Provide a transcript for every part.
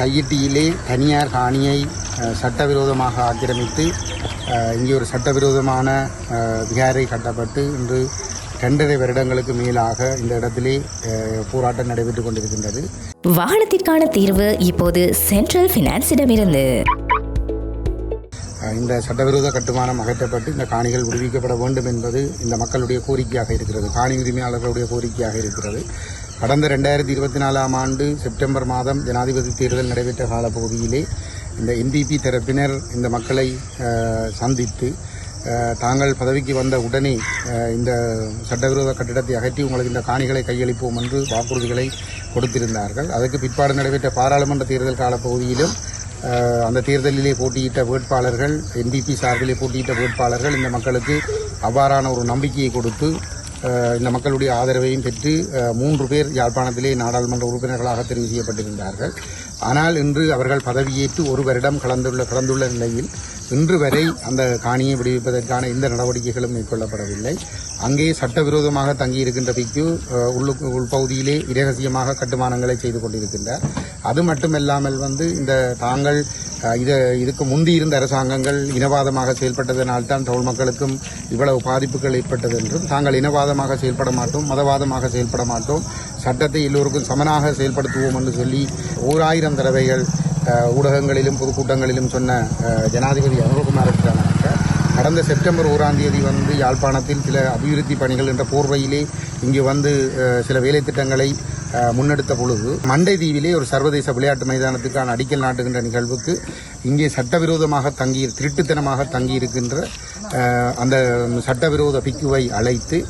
கையிட்டியிலே தனியார் காணியை சட்டவிரோதமாக ஆக்கிரமித்து இங்கே ஒரு சட்டவிரோதமான விகாரை கட்டப்பட்டு இன்று இரண்டரை வருடங்களுக்கு மேலாக இந்த இடத்திலே போராட்டம் நடைபெற்றுக் கொண்டிருக்கின்றது. வாகனத்திற்கான தீர்வு இப்போது சென்ட்ரல் பினான்ஸிடமிருந்து இந்த சட்டவிரோத கட்டுமானம் அகற்றப்பட்டு இந்த காணிகள் விடுவிக்கப்பட வேண்டும் என்பது இந்த மக்களுடைய கோரிக்கையாக இருக்கிறது காணி உரிமையாளர்களுடைய கோரிக்கையாக இருக்கிறது. கடந்த ரெண்டாயிரத்தி இருபத்தி நாலாம் ஆண்டு செப்டம்பர் மாதம் ஜனாதிபதி தேர்தல் நடைபெற்ற காலப்பகுதியிலே இந்த என்பிபி தரப்பினர் இந்த மக்களை சந்தித்து தாங்கள் பதவிக்கு வந்த உடனே இந்த சட்டவிரோத கட்டிடத்தை அகற்றி உங்களுக்கு இந்த காணிகளை கையளிப்போம் என்று வாக்குறுதிகளை கொடுத்திருந்தார்கள். அதற்கு பிற்பாடு நடைபெற்ற பாராளுமன்ற தேர்தல் காலப்பகுதியிலும் அந்த தேர்தலிலே போட்டியிட்ட வேட்பாளர்கள் என்பிபி சார்பிலே போட்டியிட்ட வேட்பாளர்கள் இந்த மக்களுக்கு அவ்வாறான ஒரு நம்பிக்கையை கொடுத்து இந்த மக்களுடைய ஆதரவையும் பெற்று மூன்று பேர் யாழ்ப்பாணத்திலே நாடாளுமன்ற உறுப்பினர்களாக தெரிவு செய்யப்பட்டிருந்தார்கள். ஆனால் இன்று அவர்கள் பதவியேற்று ஒரு வருடம் கலந்துள்ள கலந்துள்ள நிலையில் இன்று வரை அந்த காணியை விடுவிப்பதற்கான எந்த நடவடிக்கைகளும் மேற்கொள்ளப்படவில்லை. அங்கே சட்டவிரோதமாக தங்கியிருக்கின்ற பிக்கு உள்ளு உள்பகுதியிலே இரகசியமாக கட்டுமானங்களை செய்து கொண்டிருக்கின்றார். அது மட்டுமல்லாமல் வந்து இந்த தாங்கள் இதை இதுக்கு முந்தி இருந்த அரசாங்கங்கள் இனவாதமாக செயல்பட்டதனால் தான் தமிழ் மக்களுக்கும் இவ்வளவு பாதிப்புகள் ஏற்பட்டது என்றும் தாங்கள் இனவாதமாக செயல்பட மாட்டோம் மதவாதமாக செயல்பட மாட்டோம் சட்டத்தை எல்லோருக்கும் சமனாக செயல்படுத்துவோம் என்று சொல்லி ஓராயிரம் தடவைகள் ஊடகங்களிலும் பொதுக்கூட்டங்களிலும் சொன்ன ஜனாதிபதி அனுரகுமார கடந்த செப்டம்பர் ஓராம் தேதி வந்து யாழ்ப்பாணத்தில் சில அபிவிருத்தி பணிகள் என்ற போர்வையிலே இங்கு வந்து சில வேலை திட்டங்களை முன்னெடுத்த பொழுது மண்டை தீவிலே ஒரு சர்வதேச விளையாட்டு மைதானத்துக்கான அடிக்கல் நாட்டுகின்ற நிகழ்வுக்கு இங்கே சட்டவிரோதமாக தங்கி திருட்டுத்தனமாக தங்கியிருக்கின்ற அந்த சட்டவிரோத பிக்குவை அழைத்து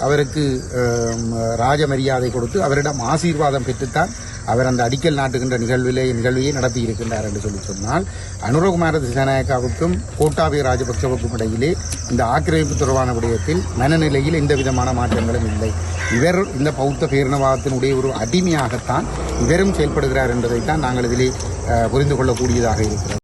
அவருக்கு ராஜ மரியாதை கொடுத்து அவரிடம் ஆசீர்வாதம் பெற்றுத்தான் அவர் அந்த அடிக்கல் நாட்டுகின்ற நிகழ்விலே நிகழ்வையே நடத்தி இருக்கின்றார் என்று சொல்லி சொன்னால் அனுரகுமார திசாநாயக்காவுக்கும் கோட்டாபய ராஜபக்சவுக்கும் இடையிலே இந்த ஆக்கிரமிப்பு தொடர்பான விடயத்தில் மனநிலையில் எந்த விதமான மாற்றங்களும் இல்லை. இவர் இந்த பௌத்த பேரினவாதத்தினுடைய ஒரு அடிமையாகத்தான் இவரும் செயல்படுகிறார் என்பதைத்தான் நாங்கள் இதிலே புரிந்து கொள்ளக்கூடியதாக இருக்கிறது.